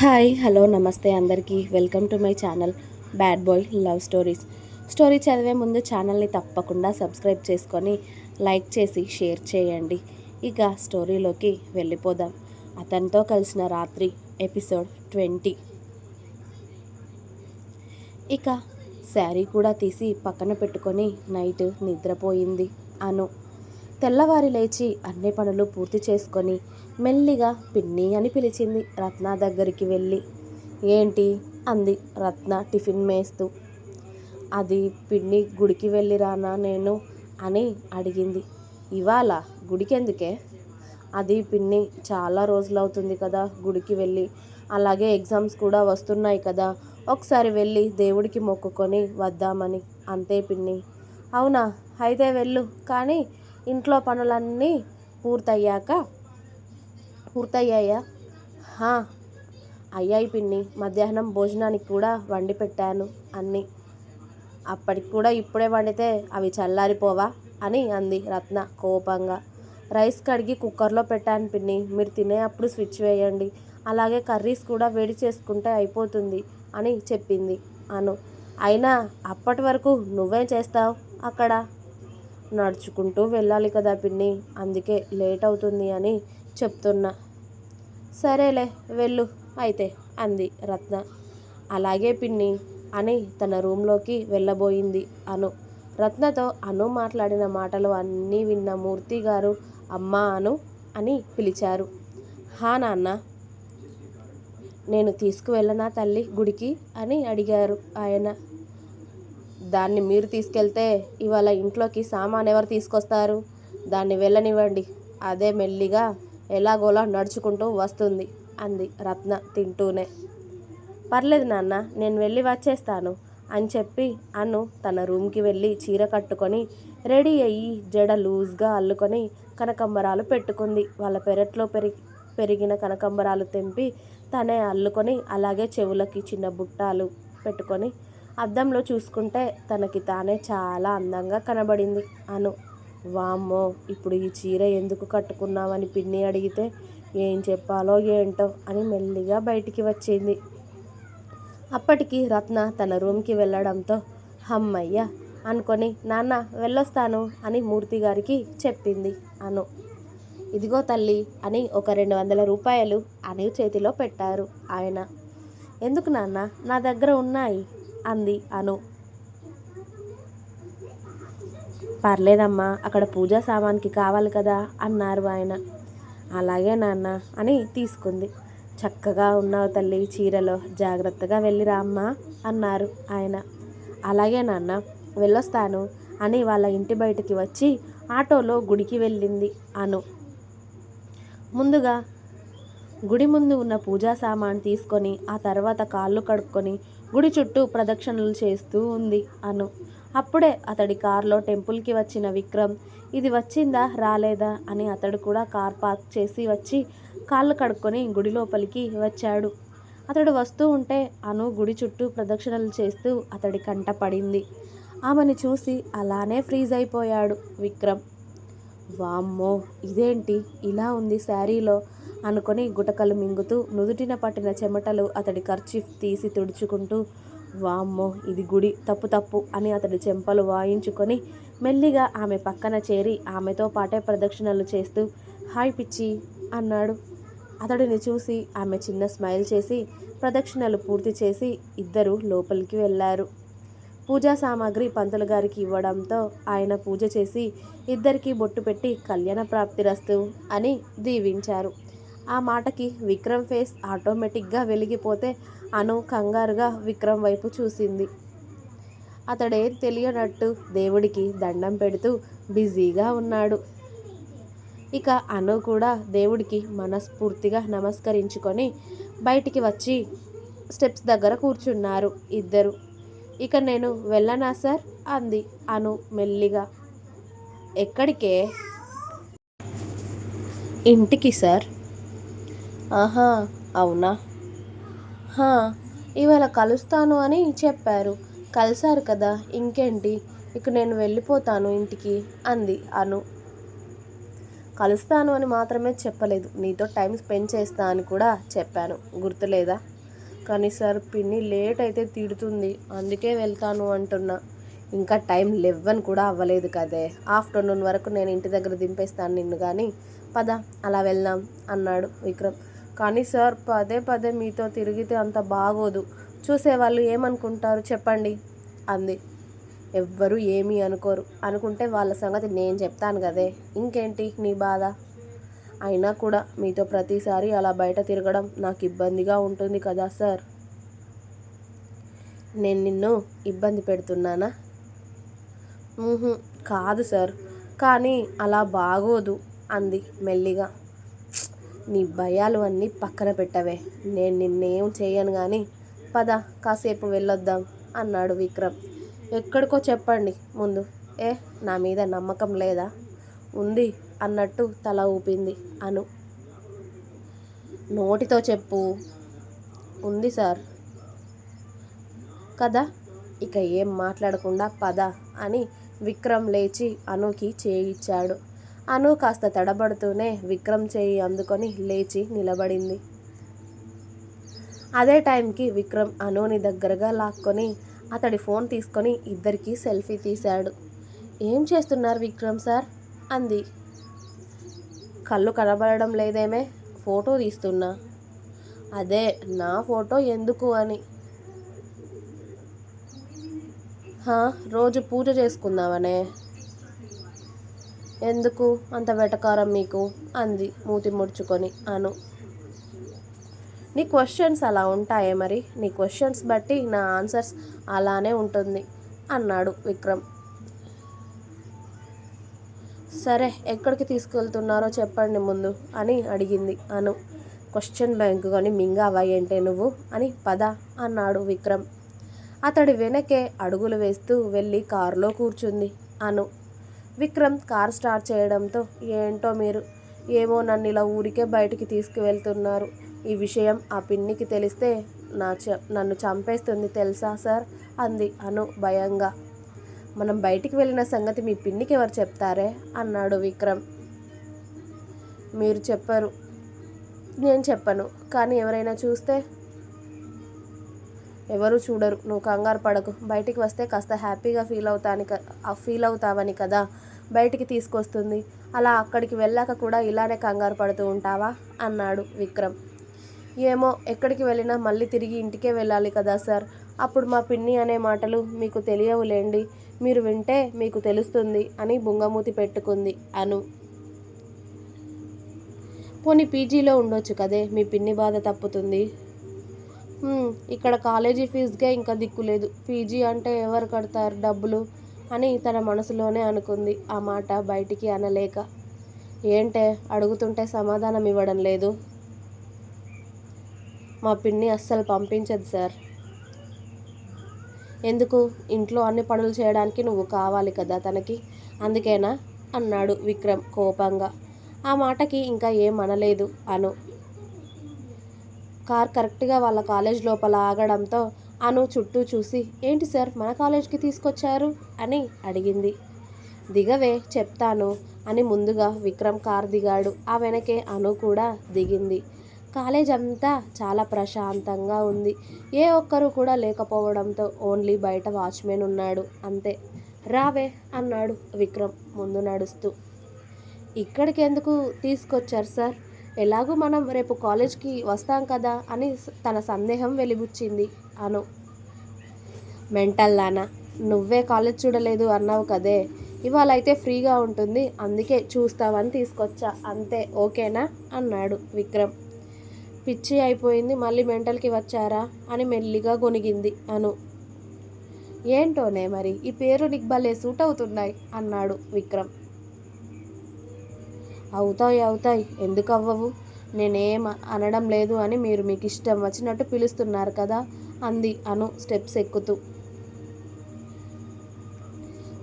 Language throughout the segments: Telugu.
హాయ్ హలో నమస్తే అందరికీ. Welcome to my channel bad boy love stories. Story చదివే ముందు ఛానల్ని తప్పకుండా సబ్స్క్రైబ్ చేసుకొని లైక్ చేసి షేర్ చేయండి. ఇక స్టోరీలోకి వెళ్ళిపోదాం. అతనితో కలిసిన రాత్రి ఎపిసోడ్ ట్వంటీ. ఇక శారీ కూడా తీసి పక్కన పెట్టుకొని నైట్ నిద్రపోయింది అను. తెల్లవారి లేచి అన్ని పనులు పూర్తి చేసుకొని మెల్లిగా పిన్ని అని పిలిచింది రత్న దగ్గరికి వెళ్ళి. ఏంటి? అంది రత్న టిఫిన్ మేస్తూ. అది పిన్ని గుడికి వెళ్ళిరానా నేను? అని అడిగింది. ఇవాళ గుడికెందుకే? అది పిన్ని చాలా రోజులు అవుతుంది కదా గుడికి వెళ్ళి. అలాగే ఎగ్జామ్స్ కూడా వస్తున్నాయి కదా. ఒకసారి వెళ్ళి దేవుడికి మొక్కుకొని వద్దామని. అంతే పిన్ని. అవునా? అయితే వెళ్ళు. కానీ ఇంట్లో పనులన్నీ పూర్తయ్యాక పూర్తయ్యాయా? అయ్యాయి పిన్ని. మధ్యాహ్నం భోజనానికి కూడా వండి పెట్టాను అన్నీ. అప్పటికి కూడా ఇప్పుడే వండితే అవి చల్లారిపోవా? అని అంది రత్న కోపంగా. రైస్ కడిగి కుక్కర్లో పెట్టాను పిన్ని. మీరు తినేటప్పుడు స్విచ్ వేయండి. అలాగే కర్రీస్ కూడా వేడి చేసుకుంటే అయిపోతుంది అని చెప్పింది అను. అయినా అప్పటి వరకు నువ్వేం చేస్తావు అక్కడ? నడుచుకుంటూ వెళ్ళాలి కదా పిన్ని అందుకే లేట్ అవుతుంది అని చెప్తున్నా. సరేలే వెళ్ళు అయితే అంది రత్న. అలాగే పిన్ని అని తన రూమ్లోకి వెళ్ళబోయింది అను. రత్నతో అను మాట్లాడిన మాటలు అన్నీ విన్న మూర్తి గారు అమ్మా అను అని పిలిచారు. హా నాన్న నేను తీసుకువెళ్ళనా తల్లి గుడికి అని అడిగారు ఆయన. దాన్ని మీరు తీసుకెళ్తే ఇవాళ ఇంట్లోకి సామాన్ ఎవరు తీసుకొస్తారు? దాన్ని వెళ్ళనివ్వండి. అదే మెల్లిగా ఎలాగోలా నడుచుకుంటూ వస్తుంది అంది రత్న తింటూనే. పర్లేదు నాన్న నేను వెళ్ళి వచ్చేస్తాను అని చెప్పి అను తన రూమ్కి వెళ్ళి చీర కట్టుకొని రెడీ అయ్యి జడ లూజ్గా అల్లుకొని కనకంబరాలు పెట్టుకుంది. వాళ్ళ పెరట్లో పెరిగి పెరిగిన కనకంబరాలు తెంపి తనే అల్లుకొని అలాగే చెవులకి చిన్న బుట్టాలు పెట్టుకొని అద్దంలో చూసుకుంటే తనకి తానే చాలా అందంగా కనబడింది. అను వామ్మో ఇప్పుడు ఈ చీర ఎందుకు కట్టుకున్నామని పిన్ని అడిగితే ఏం చెప్పాలో ఏంటో అని మెల్లిగా బయటికి వచ్చింది. అప్పటికి రత్న తన రూమ్కి వెళ్ళడంతో హమ్మయ్య అనుకొని నాన్న వెళ్ళొస్తాను అని మూర్తి గారికి చెప్పింది అను. ఇదిగో తల్లి అని ఒక రెండు వందల రూపాయలు అని చేతిలో పెట్టారు ఆయన. ఎందుకు నాన్న? నా దగ్గర ఉన్నాయి. అంది అను. పర్లేదమ్మా అక్కడ పూజా సామాన్కి కావాలి కదా అన్నారు ఆయన. అలాగే నాన్న అని తీసుకుంది. చక్కగా ఉన్నావు తల్లి చీరలో జాగ్రత్తగా వెళ్ళిరా అమ్మా అన్నారు ఆయన. అలాగే నాన్న వెళ్ళొస్తాను అని వాళ్ళ ఇంటి బయటికి వచ్చి ఆటోలో గుడికి వెళ్ళింది అను. ముందుగా గుడి ముందు ఉన్న పూజా సామాన్ తీసుకొని ఆ తర్వాత కాళ్ళు కడుక్కొని గుడి చుట్టూ ప్రదక్షిణలు చేస్తూ ఉంది అను. అప్పుడే అతడి కారులో టెంపుల్కి వచ్చిన విక్రమ్ ఇది వచ్చిందా రాలేదా? అని అతడు కూడా కార్ పార్క్ చేసి వచ్చి కాళ్ళు కడుక్కొని గుడి లోపలికి వచ్చాడు. అతడు వస్తూ ఉంటే అను గుడి చుట్టూ ప్రదక్షిణలు చేస్తూ అతడి కంట పడింది. ఆమెను చూసి అలానే ఫ్రీజ్ అయిపోయాడు విక్రమ్. వామ్మో! ఇదేంటి? ఇలా ఉంది శారీలో అనుకొని గుటకలు మింగుతూ నుదుటిన పట్టిన చెమటలు అతడి ఖర్చీఫ్ తీసి తుడుచుకుంటూ వామ్మో ఇది గుడి తప్పు తప్పు అని అతడి చెంపలు వాయించుకొని మెల్లిగా ఆమె పక్కన చేరి ఆమెతో పాటే ప్రదక్షిణలు చేస్తూ హాయ్ పిచ్చి అన్నాడు. అతడిని చూసి ఆమె చిన్న స్మైల్ చేసి ప్రదక్షిణలు పూర్తి చేసి ఇద్దరు లోపలికి వెళ్ళారు. పూజా సామాగ్రి పంతులు గారికి ఇవ్వడంతో ఆయన పూజ చేసి ఇద్దరికీ బొట్టు పెట్టి కళ్యాణ ప్రాప్తి రస్తు అని దీవించారు. ఆ మాటకి విక్రమ్ ఫేస్ ఆటోమేటిక్గా వెలిగిపోతే అను కంగారుగా విక్రమ్ వైపు చూసింది. అతడేం తెలియనట్టు దేవుడికి దండం పెడుతూ బిజీగా ఉన్నాడు. ఇక అను కూడా దేవుడికి మనస్ఫూర్తిగా నమస్కరించుకొని బయటికి వచ్చి స్టెప్స్ దగ్గర కూర్చున్నారు ఇద్దరు. ఇక నేను వెళ్ళనా సార్? అంది అను మెల్లిగా. ఎక్కడికే? ఇంటికి సార్. ఆహా అవునా? ఇవాళ కలుస్తాను అని చెప్పారు. కలిశారు కదా ఇంకేంటి? ఇక నేను వెళ్ళిపోతాను ఇంటికి అంది అను. కలుస్తాను అని మాత్రమే చెప్పలేదు. నీతో టైం స్పెండ్ చేస్తా అని కూడా చెప్పాను. గుర్తులేదా? కానీ సార్ పిన్ని లేట్ అయితే తిడుతుంది. అందుకే వెళ్తాను అంటున్నా. ఇంకా టైం లెవెన్ కూడా అవ్వలేదు కదే. ఆఫ్టర్నూన్ వరకు నేను ఇంటి దగ్గర దింపేస్తాను నిన్ను కానీ పద అలా వెళ్దాం అన్నాడు విక్రమ్. కానీ సార్ పదే పదే మీతో తిరిగితే అంత బాగోదు. చూసేవాళ్ళు ఏమనుకుంటారు చెప్పండి? అంది. ఎవ్వరూ ఏమీ అనుకోరు. అనుకుంటే వాళ్ళ సంగతి నేను చెప్తాను కదే. ఇంకేంటి నీ బాధ? అయినా కూడా మీతో ప్రతిసారి అలా బయట తిరగడం నాకు ఇబ్బందిగా ఉంటుంది కదా సార్. నేను నిన్ను ఇబ్బంది పెడుతున్నానా? కాదు సార్. కానీ అలా బాగోదు అంది మెల్లిగా. నీ భయాలు అన్నీ పక్కన పెట్టవే. నేను నిన్నేం చేయను కానీ పద కాసేపు వెళ్ళొద్దాం అన్నాడు విక్రమ్. ఎక్కడికో చెప్పండి ముందు. ఏ నా మీద నమ్మకం లేదా? ఉంది అన్నట్టు తల ఊపింది అను. నోటితో చెప్పు. ఉంది సార్. కదా ఇక ఏం మాట్లాడకుండా పద అని విక్రమ్ లేచి అనుకి చేయిచ్చాడు. అను కాస్త తడబడుతూనే విక్రమ్ చేయి అందుకొని లేచి నిలబడింది. అదే టైంకి విక్రమ్ అనుని దగ్గరగా లాక్కొని అతడి ఫోన్ తీసుకొని ఇద్దరికీ సెల్ఫీ తీశాడు. ఏం చేస్తున్నారు విక్రమ్ సార్? అంది. కళ్ళు కనబడడం లేదేమే ఫోటో తీస్తున్నా. అదే నా ఫోటో ఎందుకు అని? హా, రోజు పూజ చేసుకుందామనే. ఎందుకు అంత వెటకారం మీకు? అంది మూతి ముడుచుకొని. అను. నీ క్వశ్చన్స్ అలా ఉంటాయే మరి? నీ క్వశ్చన్స్ బట్టి నా ఆన్సర్స్ అలానే ఉంటుంది అన్నాడు విక్రమ్. సరే ఎక్కడికి తీసుకెళ్తున్నారో చెప్పండి ముందు అని అడిగింది అను. క్వశ్చన్ బ్యాంక్ కానీ మింగావా ఏంటే నువ్వు? అని పద అన్నాడు విక్రమ్. అతడి వెనకే అడుగులు వేస్తూ వెళ్ళి కారులో కూర్చుంది అను. విక్రమ్ కార్ స్టార్ట్ చేయడంతో ఏంటో మీరు? ఏమో నన్ను ఇలా ఊరికే బయటికి తీసుకువెళ్తున్నారు. ఈ విషయం ఆ పిన్నికి తెలిస్తే నా చ నన్ను చంపేస్తుంది తెలుసా సార్? అంది అను భయంగా. మనం బయటికి వెళ్ళిన సంగతి మీ పిన్నికి ఎవరు చెప్తారే? అన్నాడు విక్రమ్. మీరు చెప్పరు. నేను చెప్పను. కానీ ఎవరైనా చూస్తే? ఎవరు చూడరు. నువ్వు కంగారు పడకు. బయటికి వస్తే కాస్త హ్యాపీగా ఫీల్ అవుతాని ఫీల్ అవుతావని కదా? బయటికి తీసుకొస్తుంది. అలా అక్కడికి వెళ్ళాక కూడా ఇలానే కంగారు పడుతూ ఉంటావా? అన్నాడు విక్రమ్. ఏమో ఎక్కడికి వెళ్ళినా మళ్ళీ తిరిగి ఇంటికే వెళ్ళాలి కదా సార్. అప్పుడు మా పిన్ని అనే మాటలు మీకు తెలియవులేండి. మీరు వింటే మీకు తెలుస్తుంది అని బుంగమూతి పెట్టుకుంది అను. పోనీ పీజీలో ఉండొచ్చు కదే మీ పిన్ని బాధ తప్పుతుంది. ఇక్కడ కాలేజీ ఫీజుకే ఇంకా దిక్కులేదు పీజీ అంటే ఎవరు కడతారు డబ్బులు? అని తన మనసులోనే అనుకుంది. ఆ మాట బయటికి అనలేక ఏంటే? అడుగుతుంటే సమాధానం ఇవ్వడం లేదు. మా పిన్ని అస్సలు పంపించదు సార్. ఎందుకు? ఇంట్లో అన్ని పనులు చేయడానికి నువ్వు కావాలి కదా తనకి. అందుకేనా? అన్నాడు విక్రమ్ కోపంగా. ఆ మాటకి ఇంకా ఏం అనలేదు అను. కార్ కరెక్ట్గా వాళ్ళ కాలేజ్ లోపల ఆగడంతో అను చుట్టూ చూసి ఏంటి సార్ మన కాలేజ్కి తీసుకొచ్చారు? అని అడిగింది. దిగవే చెప్తాను అని ముందుగా విక్రమ్ కార్ దిగాడు. ఆ వెనకే అను కూడా దిగింది. కాలేజ్ అంతా చాలా ప్రశాంతంగా ఉంది. ఏ ఒక్కరు కూడా లేకపోవడంతో ఓన్లీ బయట వాచ్మెన్ ఉన్నాడు. అంతే. రావే అన్నాడు విక్రమ్ ముందు నడుస్తూ. ఇక్కడికి ఎందుకు తీసుకొచ్చారు సార్? ఎలాగూ మనం రేపు కాలేజ్కి వస్తాం కదా అని తన సందేహం వెలిబుచ్చింది. అను. మెంటల్లానా నువ్వే కాలేజ్ చూడలేదు అన్నావు కదే. ఇవాళ అయితే ఫ్రీగా ఉంటుంది అందుకే చూస్తావని తీసుకొచ్చా. అంతే ఓకేనా? అన్నాడు విక్రమ్. పిచ్చి అయిపోయింది మళ్ళీ మెంటల్కి వచ్చారా? అని మెల్లిగా గొనిగింది అను. ఏంటోనే మరి ఈ పేరు నీకు భలే సూట్ అవుతున్నాయి అన్నాడు విక్రమ్. అవుతాయి అవుతాయి ఎందుకు అవ్వవు నేనేం అనడం లేదు అని మీరు మీకు ఇష్టం వచ్చినట్టు పిలుస్తున్నారు కదా. అంది అను స్టెప్స్ ఎక్కుతూ.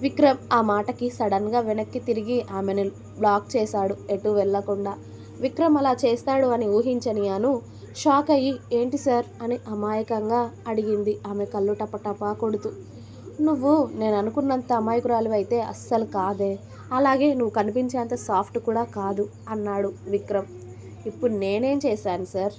విక్రమ్ ఆ మాటకి సడన్గా వెనక్కి తిరిగి ఆమెను బ్లాక్ చేశాడు. ఎటు వెళ్ళకుండా. విక్రమ్ అలా చేస్తాడు అని ఊహించని అను షాక్ అయ్యి ఏంటి సార్? అని అమాయకంగా అడిగింది ఆమె కళ్ళు టపటపా కొడుతూ. నువ్వు నేను అనుకున్నంత అమాయకురాలు అయితే అస్సలు కాదే. అలాగే నువ్వు కనిపించేంత సాఫ్ట్ కూడా కాదు అన్నాడు విక్రమ్. ఇప్పుడు నేనేం చేశాను సార్?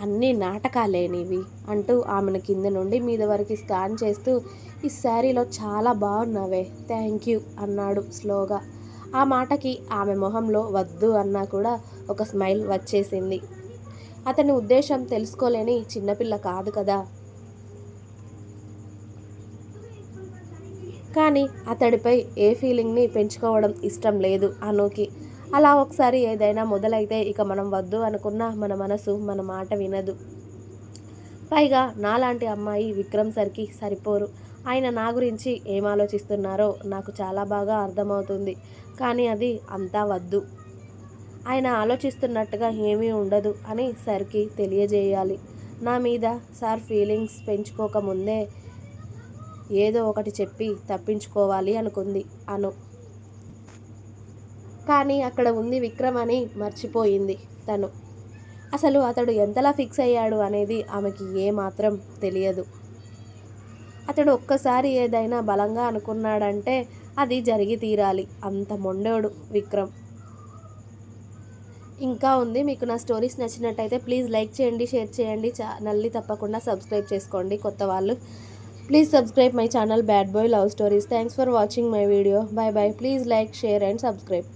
అన్నీ నాటకాలేనివి అంటూ ఆమెను కింద నుండి మీద వరకు స్కాన్ చేస్తూ ఈ శారీలో చాలా బాగున్నావే థ్యాంక్ యూ అన్నాడు స్లోగా. ఆ మాటకి ఆమె మొహంలో వద్దు అన్నా కూడా ఒక స్మైల్ వచ్చేసింది. అతని ఉద్దేశం తెలుసుకోలేని చిన్నపిల్ల కాదు కదా. కానీ అతడిపై ఏ ఫీలింగ్ని పెంచుకోవడం ఇష్టం లేదు అనుకి. అలా ఒకసారి ఏదైనా మొదలైతే ఇక మనం వద్దు అనుకున్న మన మనసు మన మాట వినదు. పైగా నాలాంటి అమ్మాయి విక్రమ్ సర్కి సరిపోరు. ఆయన నా గురించి ఏం ఆలోచిస్తున్నారో నాకు చాలా బాగా అర్థమవుతుంది. కానీ అది అంతా వద్దు. ఆయన ఆలోచిస్తున్నట్టుగా ఏమీ ఉండదు అని సర్కి తెలియజేయాలి. నా మీద సార్ ఫీలింగ్స్ పెంచుకోకముందే ఏదో ఒకటి చెప్పి తప్పించుకోవాలి అనుకుంది అను. కానీ అక్కడ ఉంది విక్రమ్ అని మర్చిపోయింది తను. అసలు అతడు ఎంతలా ఫిక్స్ అయ్యాడు అనేది ఆమెకి ఏమాత్రం తెలియదు. అతడు ఒక్కసారి ఏదైనా బలంగా అనుకున్నాడంటే అది జరిగి తీరాలి. అంత మొండోడు విక్రమ్. ఇంకా ఉంది. మీకు నా స్టోరీస్ నచ్చినట్టయితే ప్లీజ్ లైక్ చేయండి షేర్ చేయండి. ఛానల్ని తప్పకుండా సబ్స్క్రైబ్ చేసుకోండి కొత్త వాళ్ళు. Please subscribe my channel bad boy love stories. Thanks for watching my video. Bye bye please like share and subscribe.